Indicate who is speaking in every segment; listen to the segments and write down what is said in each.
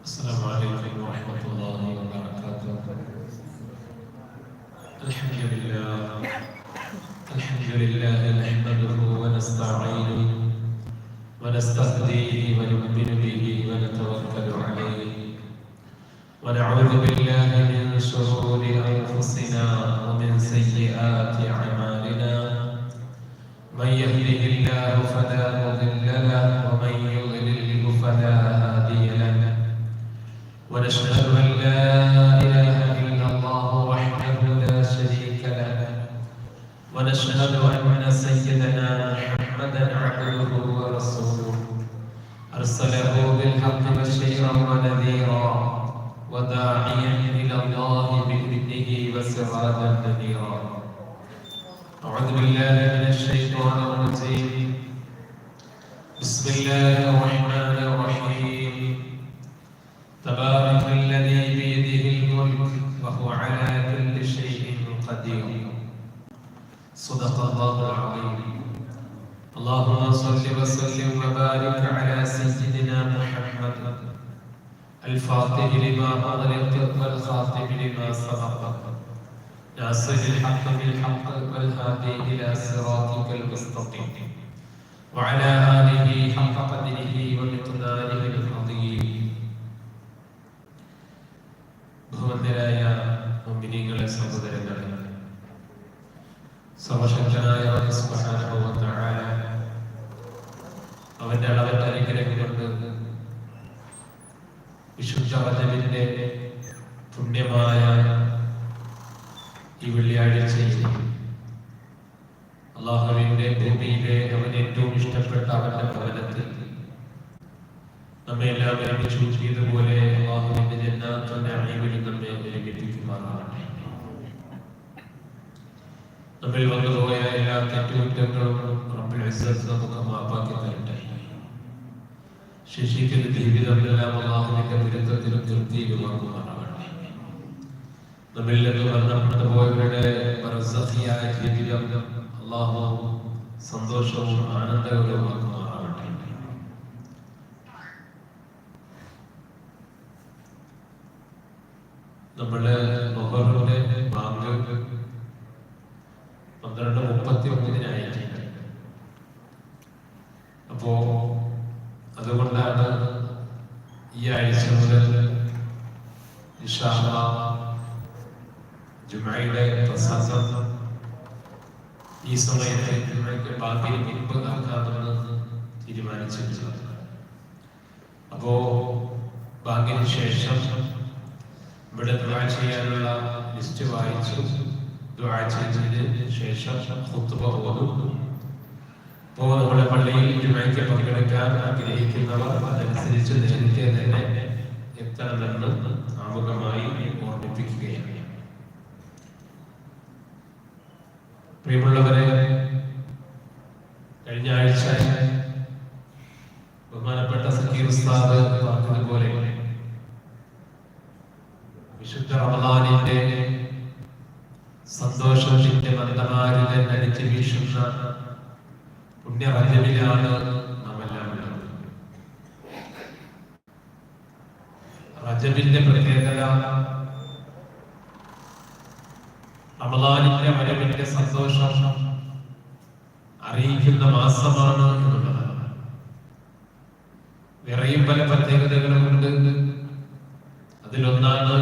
Speaker 1: السلام عليكم ورحمة الله وبركاته. الحمد لله. الحمد لله نحمده ونستعينه ونستهديه ونؤمن به ونتوكل عليه. ونعوذ بالله من شرور أنفسنا ومن سيئات أعمالنا. من يهده الله فلا مضل له ومن يضلل ونشهد أن لا إله إلا الله وحده لا شريك له. ونشهد أن سيدنا محمدا عبده ورسوله. أرسله بالحق بشيرا ونذيرا وداعيا إلى الله بإذنه وسراجا منيرا أعوذ بالله من الشيطان الرجيم. بسم الله الرحمن الرحيم. تبارك الذي بيده الملك وهو على كل شيء قدير. صدق الله العظيم. اللهم صل وسلم وبارك على سيدنا محمد. الفاتح لما أغلق والخاتم لما سبق. ناصر الحق بالحق والهادي إلى صراطك المستقيم. وعلى آله حق قدره ومقداره العظيم. ബഹുവന്ദരായ മുമ്പിനികളെ സഹോദരങ്ങളെ സർവശക്തനായ അവന്റെ അളവറ്റ അനുഗ്രഹം കൊണ്ട് വിശുദ്ധ പുണ്യമായ ഈ വെള്ളിയാഴ്ചയിൽ അള്ളാഹുവിന്റെ ഭൂമിയിലെ അവൻ ഏറ്റവും ഇഷ്ടപ്പെട്ട അവന്റെ ഭവനത്തിൽ നമ്മെ എല്ലാം ഒരുമിച്ച് ഒരുമിപ്പിക്കുമാറാകട്ടെ നമ്മിൽ വന്നുപോയ എല്ലാ തെറ്റുകുറ്റങ്ങളും റബ്ബുൽ ഇസ്സത്ത് നമുക്ക് മാപ്പാക്കി തരട്ടെ. ശിക്ഷിക്കുന്ന ജീവിതമെല്ലാം അള്ളാഹുവിന്റെ വിരുദ്ധത്തിലും തൃപ്തിയിലുമാക്കുമാറാകട്ടെ നമ്മിൽ നിന്ന് മരണപ്പെട്ടു പോയവരുടെ ബർസഖിയായ ജീവിതം അള്ളാഹു സന്തോഷവും ആനന്ദകരവുമാക്കുമാറാകട്ടെ നമ്മൾ ശേഷം ഖുത്ബ ഓതും. അപ്പോൾ നമ്മുടെ പള്ളിയിൽ പങ്കെടുക്കാൻ ആഗ്രഹിക്കുന്നവർ അതനുസരിച്ച് നേരത്തെ തന്നെ എത്തണമെന്ന് ആമുഖമായി ഓർമ്മിപ്പിക്കുകയാണ്. പ്രിയമുള്ളവരെ കഴിഞ്ഞ ആഴ്ച വേറെയും പല പ്രത്യേകതകളുമുണ്ട് അതിലൊന്നാണ്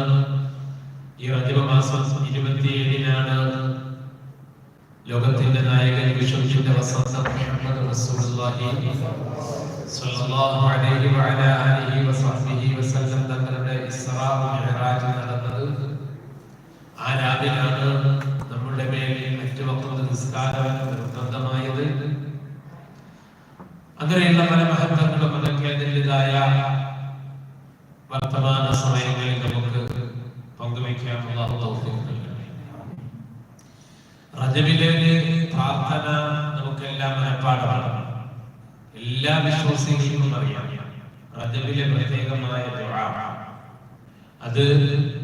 Speaker 1: ഈ റജബ മാസം ഇരുപത്തിയേഴിനാണ് ലോകത്തിന്റെ നായകൻ വിശ്വത്തിന്റെ വസന്തം. മുഹമ്മദ് റസൂലുള്ളാഹി തങ്ങളുടെ ഇസ്റാ മിഅ്റാജ് നടന്നത്. ആ രാവിലാണ് നമ്മുടെ മേൽ മറ്റു വക്ത നിസ്കാരം നിർബന്ധമായത്. അങ്ങനെയുള്ള പല മഹത്വങ്ങളും അതിന്റെതായ വർത്തമാന സമയങ്ങളിൽ നമുക്ക് നൽകട്ടെ റജബിലെ പ്രാർത്ഥന നമുക്കെല്ലാം മനഃപ്പാടമാണ്. എല്ലാ വിശ്വാസികൾക്കും അറിയാം. റജബിലെ പ്രത്യേകമായ അത്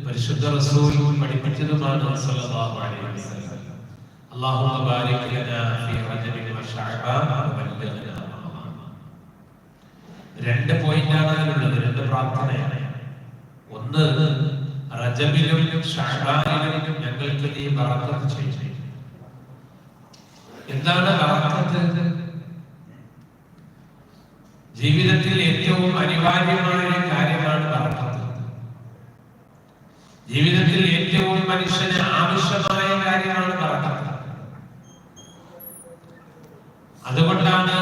Speaker 1: പരിശുദ്ധ റസൂൽ പഠിപ്പിച്ചതുമാണ് അള്ളാഹു ബാരിക് ലനാ ഫീ റജബിൻ വ ശഅബാൻ വബല്ലിഗ്നാ റമളാൻ രണ്ട് പോയിന്റാണ് അതിലുള്ളത് രണ്ട് പ്രാർത്ഥനയാണ്. ഒന്ന് റജബിലും ഷഅബാനിലും ഞങ്ങൾക്ക് നീ ബറക്കത്ത് ചെയ്തു എന്താണ് ബറക്കത്ത് ജീവിതത്തിൽ ഏറ്റവും അനിവാര്യമായ ഒരു കാര്യമാണ് ബറക്കത്ത് ജീവിതത്തിൽ ഏറ്റവും മനുഷ്യന് ആവശ്യമായ കാര്യമാണ് ബറക്കത്ത് അതുകൊണ്ടാണ്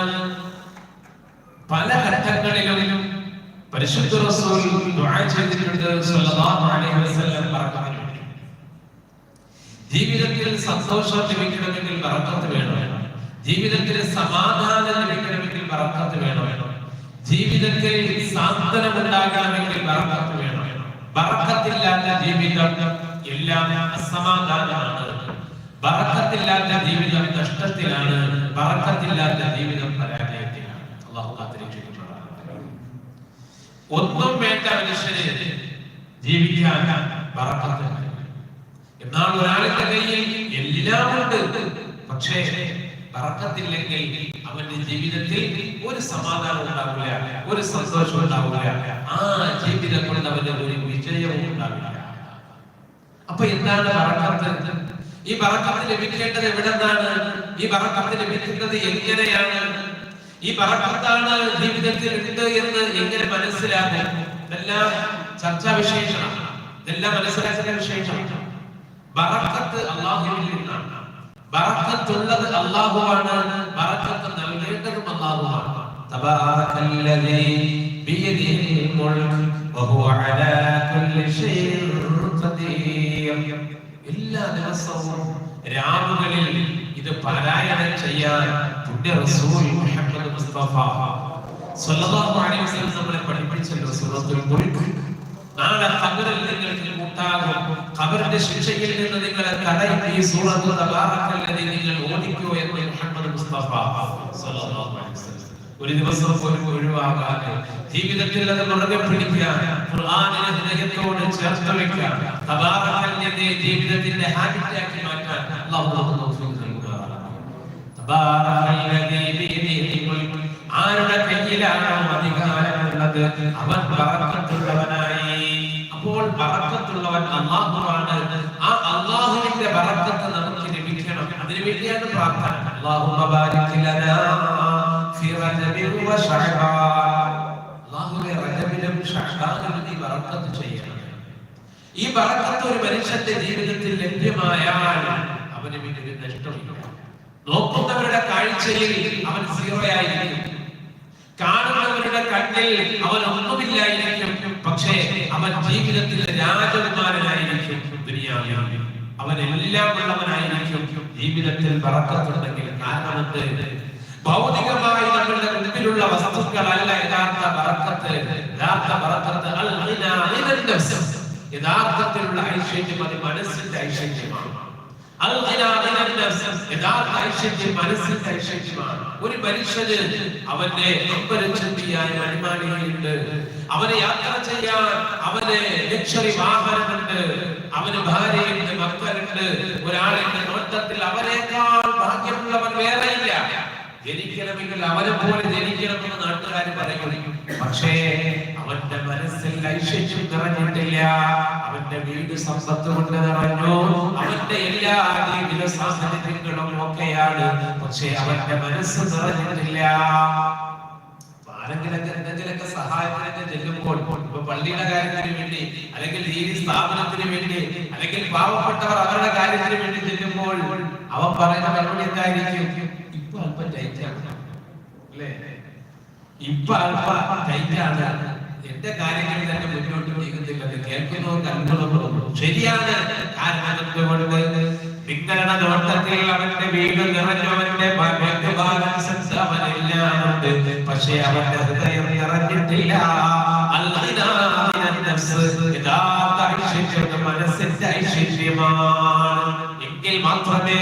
Speaker 1: പല ഘട്ടങ്ങളിലും പരിശുദ്ധ റസൂൽ ദുആ ചെയ്തിട്ടുണ്ട് അലൈഹി വസല്ലം ജീവിതത്തിൽ സന്തോഷം ലഭിക്കണമെങ്കിൽ ബറക്കത്ത് വേണം. ജീവിതത്തിൽ സമാധാനം ലഭിക്കണമെങ്കിൽ ബറക്കത്ത് വേണം. ജീവിതത്തിൽ സാന്ത്വനം ഉണ്ടാകണമെങ്കിൽ ബറക്കത്ത് വേണം. ബറക്കത്തില്ലാത്ത ജീവിതം എല്ലാം അസമാധാനമാണ്. ബറക്കത്തില്ലാത്ത ജീവിതം നഷ്ടത്തിലാണ്. ബറക്കത്തില്ലാത്ത ജീവിതം പരാജയത്തിലാണ് അള്ളാഹു കാത്തിരക്ഷിക്കുമാറാകട്ടെ ഒന്നും വേണ്ട മനുഷ്യന് ജീവിക്കാൻ എന്നാൽ ഒരാളുടെ കയ്യിൽ എല്ലാം ഉണ്ട്. പക്ഷേ പറക്കത്തില്ലെങ്കിൽ അവന്റെ ജീവിതത്തിൽ ഒരു സമാധാനം ഉണ്ടാവില്ല ഒരു സന്തോഷം ഉണ്ടാവില്ല. ആ ജീവിതം കൊണ്ട് അവന്റെ ഒരു വിജയവും ഉണ്ടാവില്ല. അപ്പൊ എന്താണ് പറക്കത്ത് ഈ പറക്കത്ത് ലഭിക്കേണ്ടത് എവിടെ നിന്നാണ് ഈ പറക്കത്ത് ലഭിക്കുന്നത് എങ്ങനെയാണ്? ഈ പറഞ്ഞാണ് ജീവിതത്തിൽ ഉണ്ട് എന്ന് എങ്ങനെ മനസ്സിലാക്കാം ഇതെല്ലാം ചർച്ചാ വിശേഷമാണ് ഇതെല്ലാം മനസ്സിലാക്കുന്ന ഖദീർ. എല്ലാ ദിവസവും രാവുകളിൽ ഇത് പാരായണം ചെയ്യാൻ റസൂൽ മുസ്തഫ സല്ലല്ലാഹു അലൈഹി വസല്ലം നമ്മളെ പഠിപ്പിച്ചല്ലോ സൂറത്തുൽ മുൽക്ക്. നാളെ ഖബറിൽ നിങ്ങൾക്ക് ഖബറിന്റെ ശിക്ഷയിൽ നിന്ന് നിങ്ങളെ തടയും ഈ സൂറത്തുൽ തബാറക്കല്ലദീ നിങ്ങൾ ഓടിക്കോ എന്ന് മുഹമ്മദ് മുസ്തഫ സല്ലല്ലാഹു അലൈഹി വസല്ലം. ഒരു ദിവസം പോലും ഒഴിവാകാതെ ജീവിതത്തിൽ അത് മുറുകെ പിടിക്കാൻ ഖുർആനിനെ ഹൃദയത്തോട് ചേർത്ത് വെക്കാൻ തബാറക്കല്ലദീ ജീവിതത്തിന്റെ ഹാബിറ്റാക്കി മാറ്റാൻ അല്ലാഹു നമുക്ക് തൗഫീഖ് നൽകുമാറാകട്ടെ തബാറക്കല്ലദീ കയ്യിലാണോ അധികാരമുള്ളത്. അവൻ പറക്കത്തുള്ളവനായി അപ്പോൾ പറക്കത്തുള്ളവൻ അള്ളാഹുവാണ്. ആ അള്ളാഹുവിന്റെ ബറക്കത്ത് നമുക്ക് ലഭിക്കണം. അതിനു വേണ്ടിയാണ് പ്രാർത്ഥന. അല്ലാഹുമ്മ ബാരിക് ലനാ ഫി റജബിൻ വ ശഅബാൻ അല്ലാഹുവേ റജബിലും ശഅബാനിലും നീ ബറക്കത്ത് ചെയ്യണം. ഈ ബറക്കത്ത് ഒരു മനുഷ്യന്റെ ജീവിതത്തിൽ ലഭ്യമായാൽ അവന് ഒരു നഷ്ടമില്ല. നോക്കുന്നവരുടെ കാഴ്ചയിൽ അവൻ സീറോയായിരിക്കും. കാണുന്നവരുടെ കണ്ണിൽ അവൻ ഒന്നുമില്ലായിരിക്കും. പക്ഷേ അവൻ ജീവിതത്തിൽ രാജകുമാരനായിരിക്കും. ദുനിയാവിൽ അവൻ എല്ലാം ഉള്ളവനായിരിക്കും. ജീവിതത്തിൽ പറക്കത്തുണ്ടെങ്കിൽ കാരണമെന്ത് ഭൗതികമായി നമ്മളുടെ മുമ്പിലുള്ള വസ്തുക്കളല്ല യഥാർത്ഥ പറക്കത്ത്. യഥാർത്ഥ പറക്കത്ത്. യഥാർത്ഥത്തിലുള്ള ഐശ്വര്യം അത് മനസ്സിന്റെ ഐശ്വര്യമാണ്. യഥാർത്ഥ ഐശ്വര്യം മനസ്സിന്റെ ഐശ്വര്യമാണ് ഒരു മനുഷ്യന് അവന്റെ അമ്പരച്ചെത്തിയായ മണിമാളികയുണ്ട് അവന് യാത്ര ചെയ്യാൻ അവന് ലക്ഷറി വാഹനമുണ്ട് അവന് ഭാര്യയുണ്ട് മക്കളുണ്ട് ഒരാളുടെ നോട്ടത്തിൽ അവനേക്കാൾ ഭാഗ്യമുള്ളവൻ വേറെയില്ല ജനിക്കണമെങ്കിൽ അവനെ പോലെ ജനിക്കണമെന്ന് നാട്ടുകാർ പറയുന്നു പക്ഷേ അവന്റെ മനസ്സിൽ ഐശ്വര്യം നിറഞ്ഞിട്ടില്ല. അവന്റെ വീട് സമ്പത്ത് കൊണ്ട് നിറഞ്ഞു. അവന്റെ എല്ലാ ജീവിത സാഹചര്യങ്ങളും ഒക്കെയാണ്. പക്ഷെ അവന്റെ മനസ്സ് നിറഞ്ഞിട്ടില്ല. ആരെങ്കിലൊക്കെ എന്തെങ്കിലൊക്കെ സഹായത്തിനൊക്കെ ചെല്ലുമ്പോൾ ഇപ്പൊ പള്ളിയുടെ കാര്യത്തിന് വേണ്ടി അല്ലെങ്കിൽ ഈ സ്ഥാപനത്തിന് വേണ്ടി അല്ലെങ്കിൽ പാവപ്പെട്ടവർ അവരുടെ കാര്യത്തിന് വേണ്ടി ചെല്ലുമ്പോൾ അവൻ പറയുന്ന മറുപടി എന്തായിരിക്കും? ഇപ്പൊ അല്പം ടൈറ്റാണ് അല്ലേ? ഇപ്പൊ അല്പം ടൈറ്റാണ് എന്റെ കാര്യങ്ങളിൽ തന്നെ മുന്നോട്ട് നീങ്ങുന്നില്ല. അത് കേൾക്കുന്നവർക്ക് അത്ഭുതപ്പെടുന്നു ശരിയാണ്. കാരണം എന്തുകൊണ്ട് നിങ്ങളുടെ നോട്ടത്തിൽ അവന്റെ വീട് നിറഞ്ഞവന്റെ ബാങ്ക് പക്ഷെ അവന്റെ ഹൃദയം നിറഞ്ഞിട്ടില്ല. മനസ്സിന്റെ ഐശ്വര്യമാണ്. എങ്കിൽ മാത്രമേ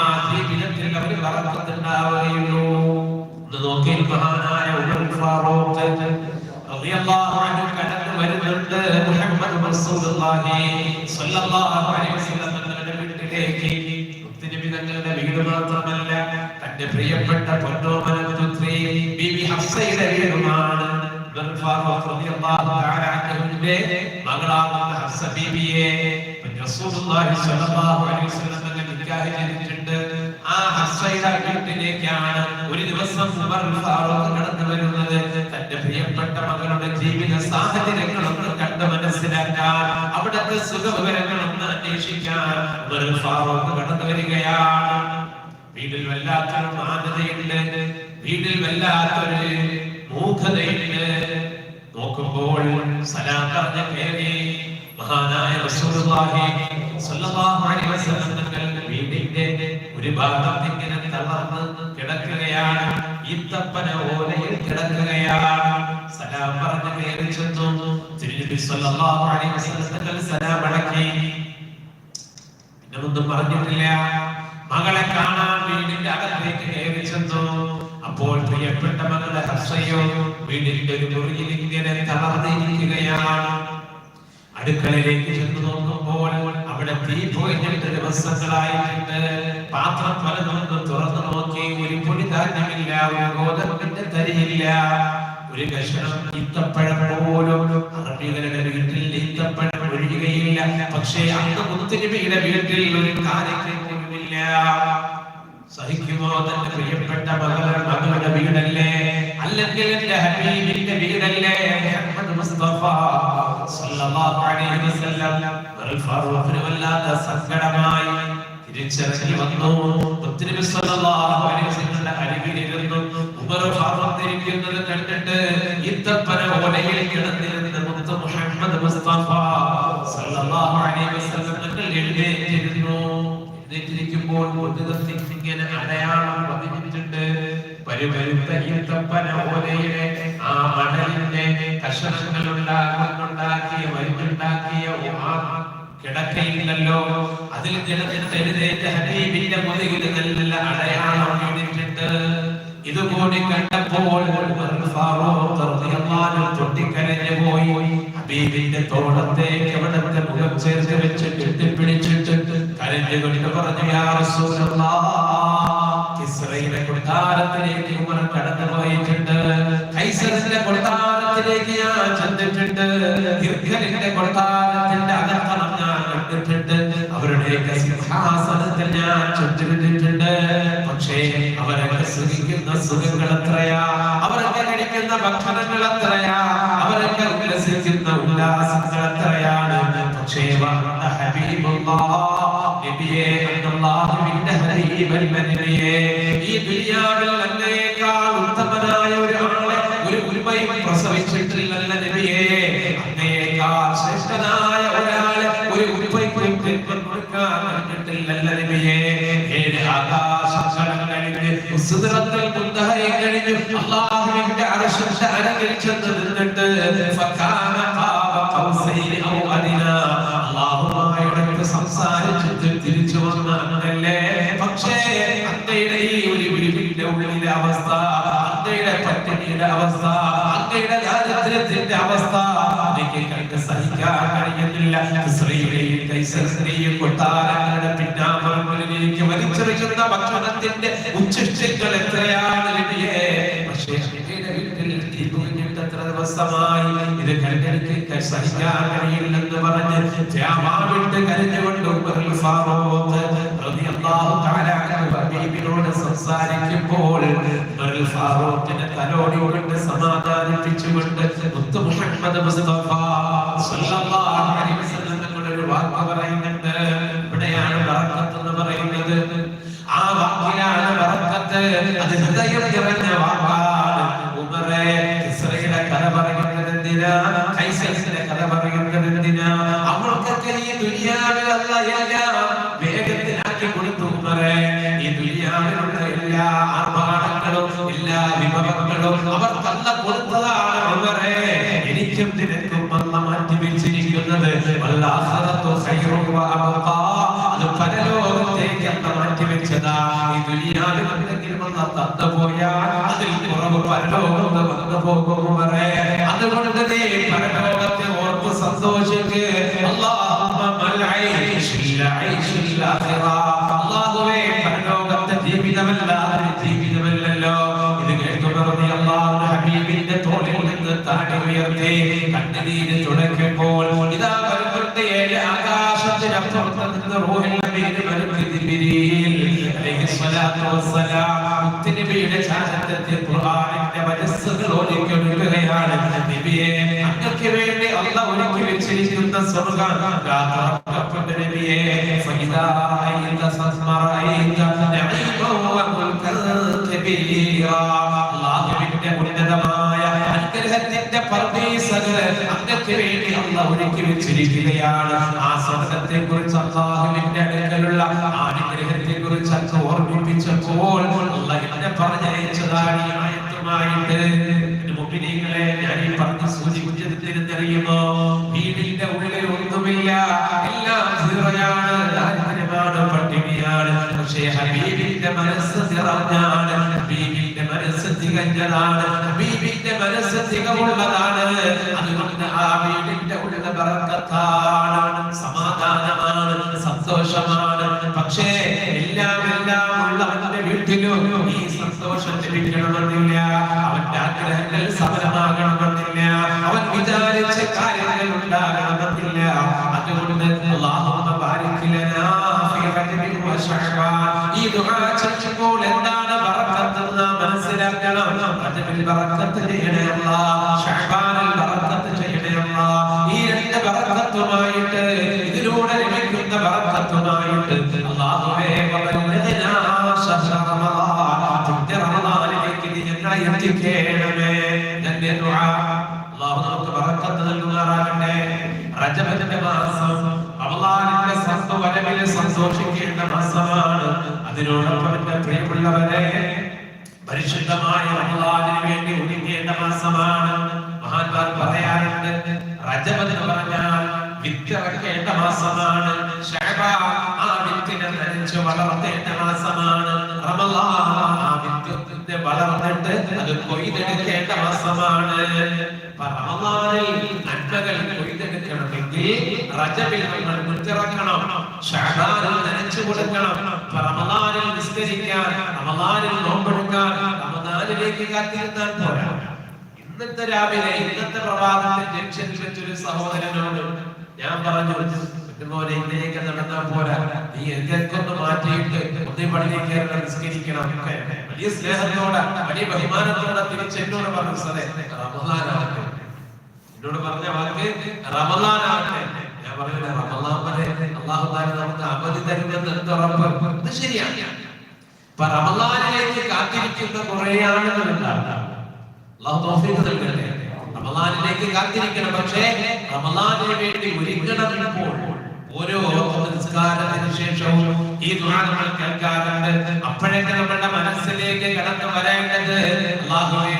Speaker 1: ആ ജീവിതത്തിൽ അവർ വളർത്തുന്നുണ്ടാവുകയുള്ളൂ നോക്കി മഹാനായ ഉമർ ഫാറൂഖ് വരുന്നുണ്ട് മുഹമ്മദ് വീട്ടിലേക്ക്. തങ്ങളുടെ വീട് തന്റെ പ്രിയപ്പെട്ട പൊന്നോമന പുത്രി ബീബി ഹഫ്സയുടെ വീടുമാണ്. മകളാകുന്ന ഹഫ്സ ബീബിയെ റസൂലുള്ളാഹി സ്വല്ലല്ലാഹു അലൈഹി വസല്ലം തങ്ങൾ നിക്കാഹ് ആ ഹസ്സയുടെ വീട്ടിലേക്കാണ് ഒരു ദിവസം ഉമർ ഫാറൂഖ് കടന്നു വരുന്നത് തന്റെ പ്രിയപ്പെട്ട മകളുടെ ജീവിത സാഹചര്യങ്ങളൊന്ന് കണ്ട് മനസ്സിലാക്കാൻ അവിടുത്തെ സുഖവിവരങ്ങളൊന്ന് അന്വേഷിക്കാൻ ഉമർ ഫാറൂഖ് കടന്നു വരികയാണ്. വീട്ടിൽ വല്ലാത്തൊരു മാന്യതയുണ്ട്. വീട്ടിൽ വല്ലാത്തൊരു മൂഖതയുണ്ട്. നോക്കുമ്പോൾ സലാം പറഞ്ഞ കയറി മഹാനായ റസൂലുള്ളാഹി സ്വല്ലല്ലാഹു അലൈഹി വസല്ലം തങ്ങൾ വീടിന്റെ ഒരു ഭാഗം ഇങ്ങനെ തളർന്ന് കിടക്കുകയാണ്. ഈത്തപ്പന ഓലയിൽ കിടക്കുകയാണ്. സലാം പറഞ്ഞ് കയറി തിരുനബി സ്വല്ലല്ലാഹു അലൈഹി വസല്ലം സലാം അടക്കി. പിന്നെ ഒന്നും പറഞ്ഞിട്ടില്ല. മകളെ കാണാൻ വീടിന്റെ അകത്തേക്ക് കയറി അപ്പോൾ പ്രിയപ്പെട്ട മകളുടെ ഹർഷയോ വീടിന്റെ ഒരു മുറിയിൽ ഇങ്ങനെ തളർന്നിരിക്കുകയാണ്. അടുക്കളയിലേക്ക് ചെന്ന് നോക്കുമ്പോൾ അവിടെ തീ പോയിട്ട് ദിവസങ്ങളായിട്ടുണ്ട്. പാത്രം പലതും തുറന്നു നോക്കി. ഒരു പൊടി ധാന്യമില്ല ഒരു ഗോതമ്പിന്റെ തരിയില്ല. ഒരു കഷണം ഈത്തപ്പഴം പോലും അറബികളുടെ വീട്ടിൽ ഈത്തപ്പഴം ഒഴിയുകയില്ല. പക്ഷേ അന്ന് മുത്തുനബിയുടെ വീട്ടിൽ ഒരു കാര്യം സഹിക്കുമോ തന്റെ പ്രിയപ്പെട്ട മകളുടെ മകളുടെ വീടല്ലേ? അല്ലെങ്കിൽ എന്റെ ഹബീബിന്റെ വീടല്ലേ? മുഹമ്മദ് മുസ്തഫ സല്ലല്ലാഹു അലൈഹി വസല്ലം ഉമർ ഫാറൂഖിന് വല്ലാത്ത സങ്കടമായി തിരിച്ചിറങ്ങി വന്നു. സല്ലല്ലാഹു അലൈഹി വസല്ലം അരികിലിരുന്നു. ഫാറൂഖ് ഇരിക്കുന്നത് കണ്ടിട്ട് ഇത്തപ്പന ഓലയിൽ കിടന്നിരുന്ന മുത്ത് മുഹമ്മദ് മുസ്തഫ സല്ലല്ലാഹു അലൈഹി വസല്ലം തങ്ങൾ എഴുന്നേറ്റിരുന്നു. എഴുന്നേറ്റിരിക്കുമ്പോൾ ഇങ്ങനെ അടയാളം പതിഞ്ഞിട്ടുണ്ട് പരിപരുത്ത ഈത്തപ്പന ഓലയിലെ ആ മണലിന്റെ കഷണങ്ങൾ ഉണ്ടാക്കിയ മരുന്നുണ്ടാക്കിയ കിടക്കയില്ലല്ലോ. അതിൽ കിടന്നിട്ട് എഴുന്നേറ്റ ഹബീബിന്റെ മുതുകിൽ നല്ല അടയാളം വീണിട്ടുണ്ട് ഇതുകൂടി കണ്ടപ്പോൾ പൊട്ടിക്കരഞ്ഞു പോയി. ഹബീബിന്റെ തോളത്തേക്ക് അവിടുത്തെ മുഖം ചേർത്ത് വെച്ച് കെട്ടിപ്പിടിച്ചിട്ട് കരഞ്ഞുകൊണ്ട് പറഞ്ഞു കിസ്രയുടെ കൊട്ടാരത്തിലേക്ക് ഉമർ കടന്നു പോയിട്ടുണ്ട് കൈസറിന്റെ കൊട്ടാരത്തിലേക്ക് ഞാൻ ചെന്നിട്ടുണ്ട്. ഹിർഖലിന്റെ അവരുടെയൊക്കെ സിംഹാസനത്തിൽ ഞാൻ ചുറ്റുവിട്ടിട്ടുണ്ട് പക്ഷേ അവരൊക്കെ സുഖിക്കുന്ന സുഖങ്ങൾ എത്രയാ അവരൊക്കെ കഴിക്കുന്ന ഭക്ഷണങ്ങൾ എത്രയാ അവരൊക്കെ ഉല്ലസിക്കുന്ന ഉല്ലാസങ്ങൾ എത്രയാണ് പക്ഷേ ഈ ദുനിയാവിൽ എന്നേക്കാൾ ഉത്തമനായ ഒരാളെ ഒരു ഉരുമയും പ്രസവിച്ചിട്ടില്ലല്ല സിദ്റത്തുൽ മുന്തഹരി കഴിഞ്ഞു അല്ലാഹുവിന്റെ അർശിന്റെ അരകിൽ ചെന്ന് നിന്നിട്ട് ഫകാന ഖാബ ഖൗസൈനി ഔ അദിനാ അല്ലാഹുവുമായിട്ട് സംസാരിച്ചിട്ട് തിരിച്ചു വന്ന പക്ഷേ അങ്ങയുടെ ഈ ഒരു വിരിവിന്റെ ഉള്ളിലെ അവസ്ഥ അങ്ങയുടെ പട്ടിണിയുടെ അവസ്ഥ അങ്ങയുടെ ദാരിദ്ര്യത്തിന്റെ അവസ്ഥ എനിക്ക് കണ്ട് സഹിക്കാൻ കഴിയുന്നില്ല. കൈസ കൈസറിന്റെയും കൊട്ടാരങ്ങളുടെ പിന്നാമ്പുറങ്ങളിലേക്ക് വലിച്ചെറിയുന്ന ഭക്ഷണത്തിന്റെ ഉച്ചിഷ്ടങ്ങൾ എത്രയാണ് ദിവസമായി? ഇത് സഹിക്കാൻ കഴിയില്ലെന്ന് പറഞ്ഞ് റളിയല്ലാഹു തആല സംസാരിക്കുമ്പോൾ ഉമറുൽ തലോടിക്കൊണ്ട് സമാധാനിപ്പിച്ചുകൊണ്ട് മുത്ത് മുഹമ്മദ് ബറക്കത്ത് അത് ഹൃദയം നിറഞ്ഞ വാക്കാണ് ഉമറേ ഇസ്രയേലിന്റെ കഥ പറയുന്നത് എന്തിനാ കൈസരിന്റെ കഥ പറയുന്നത് എന്തിനാ അവൾക്കൊക്കെ ഈ ദുനിയാവിൽ അല്ല എല്ലാം വേഗത്തിലാക്കി കൊടുത്തു ഉമറേ ഈ ദുനിയാവിലുള്ള എല്ലാ ആർഭാടങ്ങളും എല്ലാ വിഭവങ്ങളും അവർക്കല്ല കൊടുത്തതാണ് ഉമറേ എനിക്കും തന്നു പോയാൽ അതിൽ കുറവ് പരലോകത്ത് വന്നു പോകും അതുകൊണ്ട് നീ പരലോകത്തെ ഓർത്ത് സന്തോഷിക്ക് അല്ലാഹുവേ പരലോകത്തെ ജീവിതമല്ലാതെ ജീവിതമല്ലല്ലോ. ഇത് കേൾക്കുന്നവർ അല്ലാഹുവിന്റെ ഹബീബിന്റെ തോളിൽ നിന്ന് താടി ഉയർത്തി കണ്ണുനീര് തുടയ്ക്കുമ്പോൾ ഇതാ വരുന്നുണ്ട് ഏഴ് ആകാശത്തിനപ്പുറത്ത് നിന്ന് റൂഹിൽ അമീൻ മലക്ക് ജിബ്രീൽ അലൈഹി സ്വലാത്തു വസ്സലാം. മുത്തുനബിയുടെ ചാരത്തെത്തി ഖുർആനിന്റെ വചസ്സുകൾ ഓടിക്കൊടുക്കുകയാണ് നബിയെ അങ്ങക്ക് വേണ്ടി അല്ല ഒരുക്കി വെച്ചിരിക്കുന്ന സ്വർഗം കാത്തുറക്കപ്പെട്ട നബിയെ ഫഇദാ അയ്ത സസ്മറഅയ്ത നഈമ വ മുൽക്കൻ കബീറാ അല്ലാഹുവിന്റെ ഉന്നതമായ അനുഗ്രഹത്തിന്റെ പർദീസകൾ അങ്ങക്ക് വേണ്ടി അള്ളാഹ് ഒരുക്കി വെച്ചിരിക്കുകയാണ്. ആ സ്വർഗത്തെ കുറിച്ച് അള്ളാഹുവിന്റെ അടുക്കലുള്ള ആ അനുഗ്രഹത്തെ കുറിച്ച് ഓർമ്മിപ്പിച്ചപ്പോൾ പറഞ്ഞയച്ചതാണ് ഈ ആയത്തുമായിട്ട് ഞാൻ ഈ വീടിന്റെ ഉള്ളിൽ ഹബീബിന്റെ മനസ്സ് ഹബീബിന്റെ തികഞ്ഞതാണ്. ഹബീബിന്റെ മനസ്സ് റജബിൻ ഈ ദുആ ചെയ്യുമ്പോൾ എന്താണ് ബറക്കത്ത് മനസ്സിലാക്കണം. റജബിൽ ബറക്കത്ത് ചെയ്യണേ അല്ലാഹ് ശഅബാനിൽ ബറക്കത്ത് ചെയ്യണേ ഈ രണ്ട് ബറക്കത്തുമായിട്ട് ഇതിലൂടെ ലഭിക്കുന്ന ബറക്കത്തുമായിട്ട് അല്ലാഹുവേ വബല്ലഗ്നാ ശഹ്റ റമളാൻ തുന്റെ റമളാനിലേക്ക് നീ ഞങ്ങളെ എത്തിക്കേണമേ. ദുആ അല്ലാഹു നമുക്ക് ബറക്കത്ത് നൽകുമാറാകട്ടെ. റജബിന്റെ മാസം റമളാനിന്റെ സന്തോഷവരവിൽ സന്തോഷിക്കേണ്ട മാസമാണ് അതിനോടൊപ്പം എന്റെ പ്രിയമുള്ളവരെ പരിശുദ്ധമായ റമളാനിന് വേണ്ടി ഒരുങ്ങേണ്ട മാസമാണ്. മഹാന്മാർ പറയാറുണ്ട് റജബ് എന്ന് പറഞ്ഞാൽ വിത്തിറക്കേണ്ട മാസമാണ്. ആ വിത്തിനെ നനച്ച് വളർത്തേണ്ട മാസമാണ്. റമളാൻ ആ വിത്തിന്റെ വളർന്നിട്ട് അത് കൊയ്തെടുക്കേണ്ട മാസമാണ്. അപ്പൊ റമളാനിൽ നന്മകൾ കൊയ്തെടുക്കണമെങ്കിൽ റജബിൽ നമ്മൾ മുത്തിറക്കണം ഷഅബാനിൽ നനച്ചു കൊടുക്കണം. റമദാനിൽ നിസ്കരിക്കാൻ റമളാനിൽ നോമ്പെടുക്കാൻ റമളാനിലേക്ക് കാത്തിരുന്നാൽ പോരാ. ഇന്നത്തെ രാവിലെ ഇന്നത്തെ പ്രഭാതത്തിൽ ജംഗ്ഷനിൽ വെച്ചൊരു സഹോദരനോട് ഞാൻ പറഞ്ഞു ഇതുപോലെ ഇങ്ങനെയൊക്കെ നടന്നാൽ പോരാ. നീ എന്തൊക്കെ മാറ്റിയിട്ട് ഒന്നേ പള്ളിയിൽ കയറി നിസ്കരിക്കണം. വലിയ സ്നേഹത്തോടെ വലിയ ബഹുമാനത്തോടെ തിരിച്ച് എന്നോട് പറഞ്ഞു സാറേ റമദാനാകട്ടെ എന്നോട് പറഞ്ഞ വാക്ക് റമദാനാകട്ടെ ഇത് കാത്തിരിക്കുന്ന നൽകട്ടെ. കാത്തിരിക്കണം. പക്ഷേ വേണ്ടി ഇപ്പോൾ. ഓരോ ശേഷവും ഈ ദുആ നമ്മൾ കേൾക്കാറുണ്ട്. അപ്പോഴൊക്കെ നമ്മുടെ മനസ്സിലേക്ക് കടന്നു വരേണ്ടത്? അള്ളാഹുവേ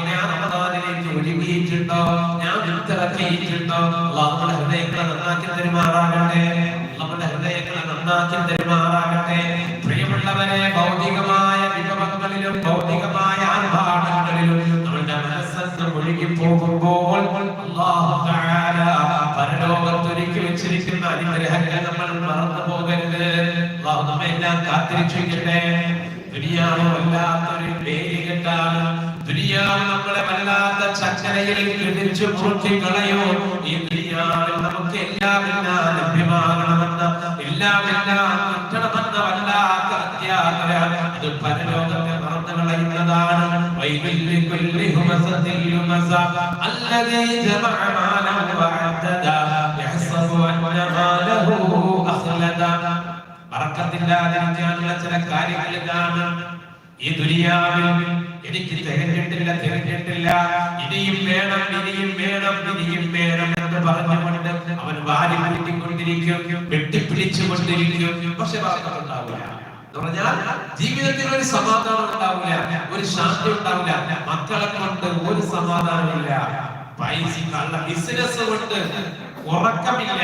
Speaker 1: നന്നാക്കി തരുമാറാകട്ടെ. പ്രിയമുള്ളവരെ ഭൗതികമായ വിഭവങ്ങളിലും ഭൗതികമായ ആർഭാടങ്ങളിലും നമ്മുടെ മനസ്സെന്ന് ഒഴുകി പോകുമ്പോൾ പരലോകത്തൊരുക്കി വെച്ചിരിക്കുന്ന അനുഗ്രഹങ്ങൾ നമ്മൾ മറന്നു പോകരുത്. അല്ലാഹു നമ്മെ എല്ലാം കാത്തിരിച്ചിരിക്കട്ടെ. ദുനിയാവ് വല്ലാത്തൊരു വേലികെട്ടാണ് ദുനിയാവ് നമ്മളെ വല്ലാത്ത ചക്കരയിൽ കിടിച്ചു പൂട്ടി കളയോ. ഈ ദുനിയാവിൽ നമുക്ക് എല്ലാം എല്ലാം ലഭ്യമാകണമെന്ന അത് പരലോകത്തെ മറന്നു കളയുന്നതാണ്. ബറക്കത്തില്ലാതിരിക്കാനുള്ള ചില കാര്യങ്ങൾ ഇതാണ്. ഈ ദുനിയാവിൽ എനിക്ക് തിരഞ്ഞിട്ടില്ല തിരഞ്ഞിട്ടില്ല. ഇനിയും വേണം ഇനിയും വേണം ഇനിയും വേണം. എന്ന് പറഞ്ഞുകൊണ്ട് അവൻ വാരി മാറ്റിക്കൊണ്ടിരിക്കും വെട്ടിപ്പിടിച്ചുകൊണ്ടിരിക്കും. പക്ഷെ എന്ന് പറഞ്ഞാൽ ജീവിതത്തിൽ ഒരു സമാധാനം ഉണ്ടാവില്ല ഒരു ശാന്തി ഉണ്ടാവില്ല. മക്കളെ കൊണ്ട് ഒരു സമാധാനമില്ല. പൈസ ബിസിനസ് കൊണ്ട് ഉറക്കമില്ല.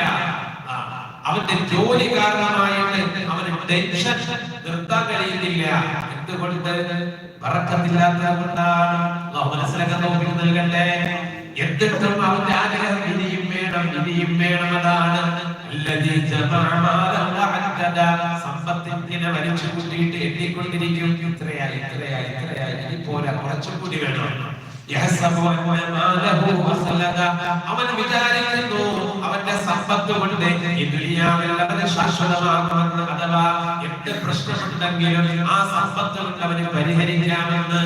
Speaker 1: അവന്റെ ജോലി കാരണമായിട്ട് അവന് ടെൻഷൻ നിർത്താൻ കഴിയുന്നില്ല. എന്തുകൊണ്ട്? പറക്കത്തില്ലാത്തത് കൊണ്ടാണ്. അള്ളാഹു മനസ്സിലാക്കാൻ നോക്കി നൽകട്ടെ. എന്നിട്ടും അവന്റെ ആഗ്രഹം ഇനിയും വേണം ഇനിയും വേണമെന്നാണ്. സമ്പത്തിനെ വലിച്ചു കൂട്ടിയിട്ട് എത്തിക്കൊണ്ടിരിക്കും. ഇത്രയായി ഇത്രയായി ഇത്രയായി. ഇനി പോരാ കുറച്ചും കൂടി വേണം. അവൻ വിചാരിക്കുന്നു അവന്റെ സമ്പത്ത് കൊണ്ട് ഈ ദുനിയാവിൽ അവന് ശാശ്വതമാകുമെന്ന് അഥവാ എന്ത് പ്രശ്നമുണ്ടെങ്കിലും ആ സമ്പത്ത് കൊണ്ട് അവന് പരിഹരിക്കാമെന്ന്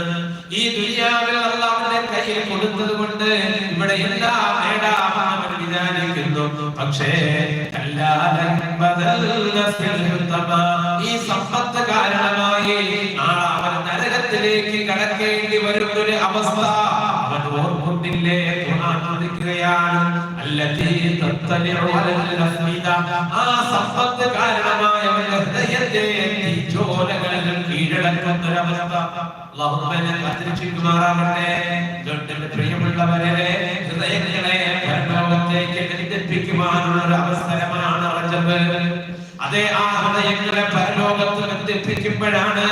Speaker 1: ഈ ദുനിയാവിൽ അല്ല അവന്റെ കയ്യിൽ കൊടുത്തത് കൊണ്ട് ഇവിടെ എല്ലാം നേടാമെന്ന് അവൻ വിചാരിക്കുന്നു പക്ഷേ. ഈ സമ്പത്ത് കാരണമായി നരകത്തിലേക്ക് കടക്കേണ്ടി വരുന്ന ഒരു അവസ്ഥ. അവൻ ഓർക്കുന്നില്ലേ? അലൽ ആ സമ്പത്ത് കാരണമായി അവന്റെ ഹൃദയത്തെ തീച്ചോലകളിൽ കീഴടക്കുന്ന ഒരവസ്ഥ കാത്തിരക്ഷിക്കുമാറാകട്ടെ. അതുകൊണ്ട് പ്രിയമുള്ളവരെ ഹൃദയങ്ങളെ പരലോകത്തേക്ക് ബന്ധിപ്പിക്കുവാനുള്ള ഒരു അവസരമാണ് അതെ ആ ഹൃദയങ്ങളെ പരലോകത്ത് ബന്ധിപ്പിക്കുമ്പോഴാണ്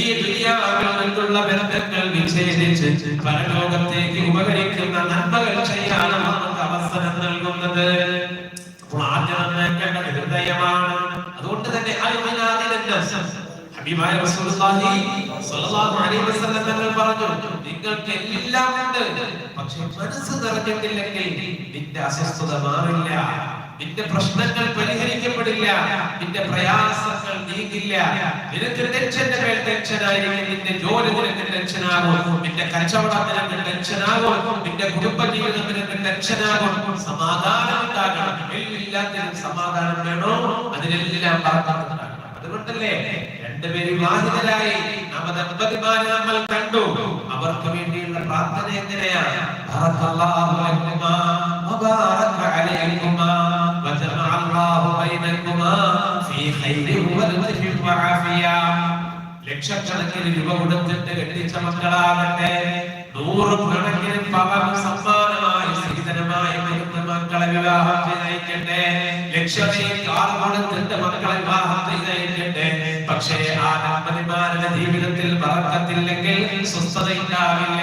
Speaker 1: ഈ ദുനിയാവിൽ നിന്നുള്ള ബന്ധങ്ങൾ വിച്ഛേദിച്ച് പരലോകത്തേക്ക് ഉപകരിക്കുന്ന നന്മകൾ ചെയ്യാനും നമുക്ക് അവസരം നൽകുന്നത്. അപ്പോൾ ആദ്യം നന്നാക്കേണ്ടത് ഹൃദയമാണ്. അതുകൊണ്ട് തന്നെ ഹബീബായ തങ്ങൾ പറഞ്ഞു നിങ്ങൾക്ക് എല്ലാം ഉണ്ട് പക്ഷെ മനസ്സ് നിറഞ്ഞിട്ടില്ലെങ്കിൽ നിന്റെ അസ്വസ്ഥത മാറില്ല. നിന്റെ പ്രശ്നങ്ങൾ പരിഹരിക്കപ്പെടില്ല. നിന്റെ പ്രയാസങ്ങൾ നീങ്ങില്ല നിനക്ക് ടെൻഷന്റെ മേൽ ടെൻഷനായിരിക്കും. നിന്റെ ജോലി നിനക്ക് ടെൻഷനാകും. നിന്റെ കച്ചവടം നിനക്ക് ടെൻഷനാകും. നിന്റെ കുടുംബ ജീവിതം നിനക്ക് ടെൻഷനാകും. സമാധാനം ഉണ്ടാകണം എല്ലാത്തിനും സമാധാനം വേണോ? അതിനെല്ലാം അതുകൊണ്ടല്ലേ രണ്ടുപേരും വിവാഹിതരായി നമ്മൾ കണ്ടു. അവർക്ക് വേണ്ടിയുള്ള പ്രാർത്ഥന എങ്ങനെയാണ്? ലക്ഷക്കണക്കിന് രൂപ കൊടുത്തിട്ട് കെട്ടിച്ച മക്കളാകട്ടെ. നൂറുകണക്കിന് പവൻ സമ്മാനമായി സ്ത്രീധനമായി വരുന്ന മക്കളെ വിവാഹം ചെയ്തയക്കട്ടെ. ലക്ഷമേ കാർ കൊടുത്തിട്ട് മക്കളെ വിവാഹം ചെയ്തയക്കട്ടെ. പക്ഷേ ആ ദമ്പതിമാരുടെ ജീവിതത്തിൽ പറക്കത്തില്ലെങ്കിൽ സ്വസ്ഥത ഉണ്ടാവില്ല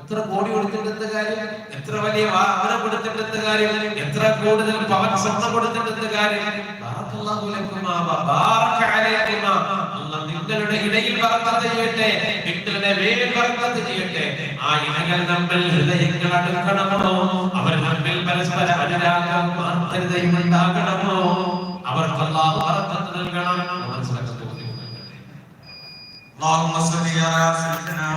Speaker 1: എത്ര കോടി കൊടുത്തിട്ടെന്ത് കാര്യം? എത്ര വലിയ വാഹനം കൊടുത്തിട്ടെന്ത് കാര്യം എത്ര കൂടുതൽ പവൻ സ്വർണ്ണം കൊടുത്തിട്ടെന്ത് കാര്യം ബറക്കല്ലാഹു ലക്കുമാ വബാറക അലൈക്കുമാ. അല്ലാഹ് നിങ്ങളുടെ ഇടയിൽ ബറക്കത്ത് ചെയ്യട്ടെ നിങ്ങളുടെ മേൽ ബറക്കത്ത് ചെയ്യട്ടെ ആ ഇണകൾ നമ്മൾ ഹൃദയങ്ങൾ അടുക്കണമോ അവർ തമ്മിൽ പരസ്പര അനുരാഗവും ആർദ്രതയും ഉണ്ടാകണമോ അവർക്ക് അല്ലാഹു ബറക്കത്ത് നൽകണം മനസ്സിലാക്കാൻ തോന്നി
Speaker 2: اللهم صل على سيدنا